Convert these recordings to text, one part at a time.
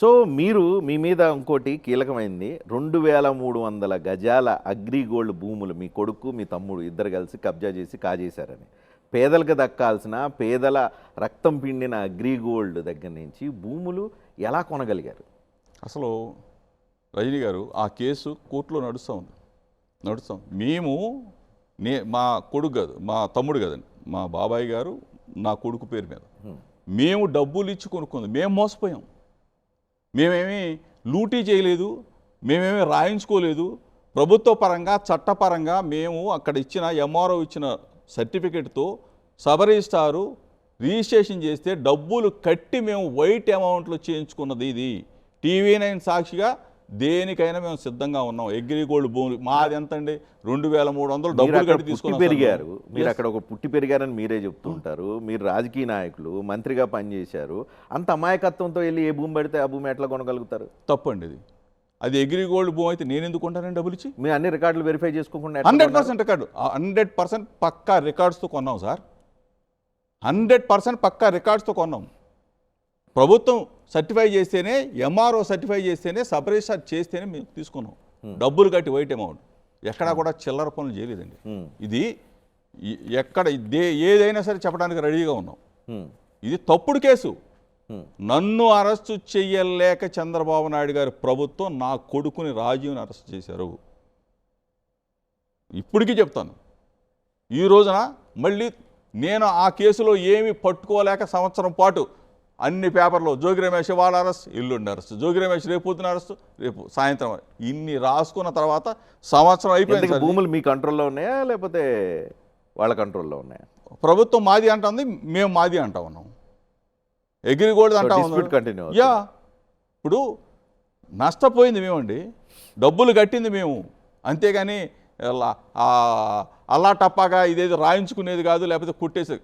So మీరు మీ మీద ఇంకోటి కీలకమైంది రెండు వేల మూడు వందల గజాల అగ్రిగోల్డ్ భూములు మీ కొడుకు మీ తమ్ముడు ఇద్దరు కలిసి కబ్జా చేసి కాజేశారని. పేదలకు దక్కాల్సిన పేదల రక్తం పిండిన అగ్రిగోల్డ్ దగ్గర నుంచి భూములు ఎలా కొనగలిగారు? అసలు రజనీ గారు ఆ కేసు కోర్టులో నడుస్తూ ఉంది. నడుస్తాం మేము నే మా కొడుకు కాదు మా తమ్ముడు కదండి. మా బాబాయ్ గారు నా కొడుకు పేరు మీద. మేము డబ్బులు ఇచ్చి కొనుక్కుంది. మేము మోసపోయాం. మేమేమి లూటీ చేయలేదు మేమేమి రాయించుకోలేదు. ప్రభుత్వ పరంగా చట్టపరంగా మేము అక్కడ ఇచ్చిన ఎంఆర్ఓ ఇచ్చిన సర్టిఫికెట్తో సబ్ రిజిస్టారు రిజిస్ట్రేషన్ చేస్తే డబ్బులు కట్టి మేము వైట్ అమౌంట్లో చేయించుకున్నది ఇది. టీవీ నైన్ సాక్షిగా దేనికైనా మేము సిద్ధంగా ఉన్నాం. అగ్రిగోల్డ్ భూములు మాది ఎంత అండి రెండు వేల మూడు వందలు డబ్బులు కట్టి పుట్టి తీసుకున్నాం పెరిగారు. మీరు. అక్కడ ఒక పుట్టి పెరిగారని మీరే చెప్తూ ఉంటారు మీరు రాజకీయ నాయకులు మంత్రిగా పనిచేశారు. అంత అమాయకత్వంతో వెళ్ళి ఏ భూమి పడితే ఆ భూమి ఎట్లా కొనగలుగుతారు? తప్పండి ఇది. అది అగ్రిగోల్డ్ భూమి అయితే నేను ఎందుకు కొంటానండి డబ్బులు ఇచ్చి? మీరు అన్ని రికార్డులు వెరిఫై చేసుకోకుండా hundred? Percent record. Hundred percent పక్కా రికార్డ్స్తో కొన్నాం సార్. హండ్రెడ్ పర్సెంట్ పక్కా రికార్డ్స్తో కొన్నాం. ప్రభుత్వం సర్టిఫై చేస్తేనే ఎంఆర్ఓ సర్టిఫై చేస్తేనే సబ్ రిజిస్టర్ చేస్తేనే మేము తీసుకున్నాం. డబ్బులు కట్టి వైట్ అమౌంట్ ఎక్కడా కూడా చిల్లర పనులు చేయలేదండి. హ్మ్. ఇది ఎక్కడ దే ఏదైనా సరే చెప్పడానికి రెడీగా ఉన్నాం. ఇది తప్పుడు కేసు. నన్ను అరెస్టు చెయ్యలేక చంద్రబాబు నాయుడు గారి ప్రభుత్వం నా కొడుకుని రాజీవ్ని అరెస్ట్ చేశారు. ఇప్పటికీ చెప్తాను. ఈ రోజున మళ్ళీ నేను ఆ కేసులో ఏమీ పట్టుకోలేక సంవత్సరం పాటు అన్ని పేపర్లో జోగి రమేష్ వాళ్ళ అరెస్ట్ ఎల్లుండి అరెస్ట్. జోగి రమేష్ రేపు పొద్దున అరెస్ట్ రేపు సాయంత్రం ఇన్ని రాసుకున్న తర్వాత సంవత్సరం అయిపోయింది. భూములు మీ కంట్రోల్లో ఉన్నాయా లేకపోతే వాళ్ళ కంట్రోల్లో ఉన్నాయా? ప్రభుత్వం మాది అంటుంది మేము మాది అంటా ఉన్నాం. అగ్రిగోల్డ్ అంటా అవుతుంది. యా ఇప్పుడు నష్టపోయింది మేమండి డబ్బులు కట్టింది మేము. అంతేగాని అల్లా టప్పాగా ఇదేది రాయించుకునేది కాదు లేకపోతే కుట్టేసి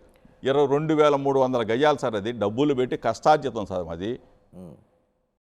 ఇరవై రెండు వేల మూడు వందల గజాలు సార్ అది. డబ్బులు పెట్టి కష్టార్జితం సార్ అది